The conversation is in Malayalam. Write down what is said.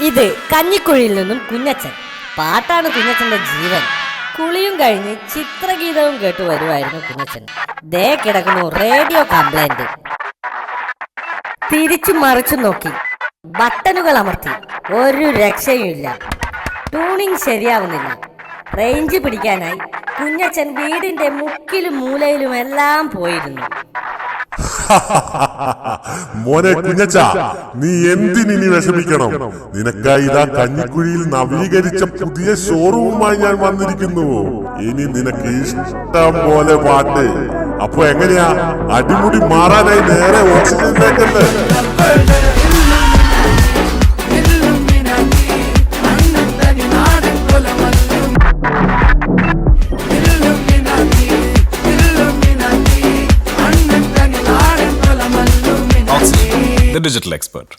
ഇത് കഞ്ഞിക്കുഴിയിൽ നിന്നും കുഞ്ഞച്ചൻ പാട്ടാണ് കുഞ്ഞച്ചന്റെ ജീവൻ. കുളിയും കഴിഞ്ഞ് ചിത്രഗീതവും കേട്ട് വരുമായിരുന്നു കുഞ്ഞച്ചൻ ദേ കിടക്കുന്നു റേഡിയോ കംപ്ലൈന്റ് തിരിച്ചു മറിച്ചു നോക്കി. ബട്ടണുകൾ അമർത്തി. ഒരു രക്ഷയുമില്ല. ട്യൂണിംഗ് ശരിയാവുന്നില്ല. റേഞ്ച് പിടിക്കാനായി കുഞ്ഞച്ചൻ വീടിന്റെ മുക്കിലും മൂലയിലും എല്ലാം പോയിരുന്നു. മോനെ കുഞ്ഞച്ച നീ എന്തിനി വിഷമിക്കണം? നിനക്കായി ഇതാ കഞ്ഞിക്കുഴിയിൽ നവീകരിച്ച പുതിയ ഷോറൂമുമായി ഞാൻ വന്നിരിക്കുന്നു. ഇനി നിനക്ക് ഇഷ്ടം പോലെ പാട്ട് അപ്പൊ എങ്ങനെയാ? അടിമുടി മാറാനായി നേരെ ഓക്സിജനിലേക്കല്ലേ The Digital Expert.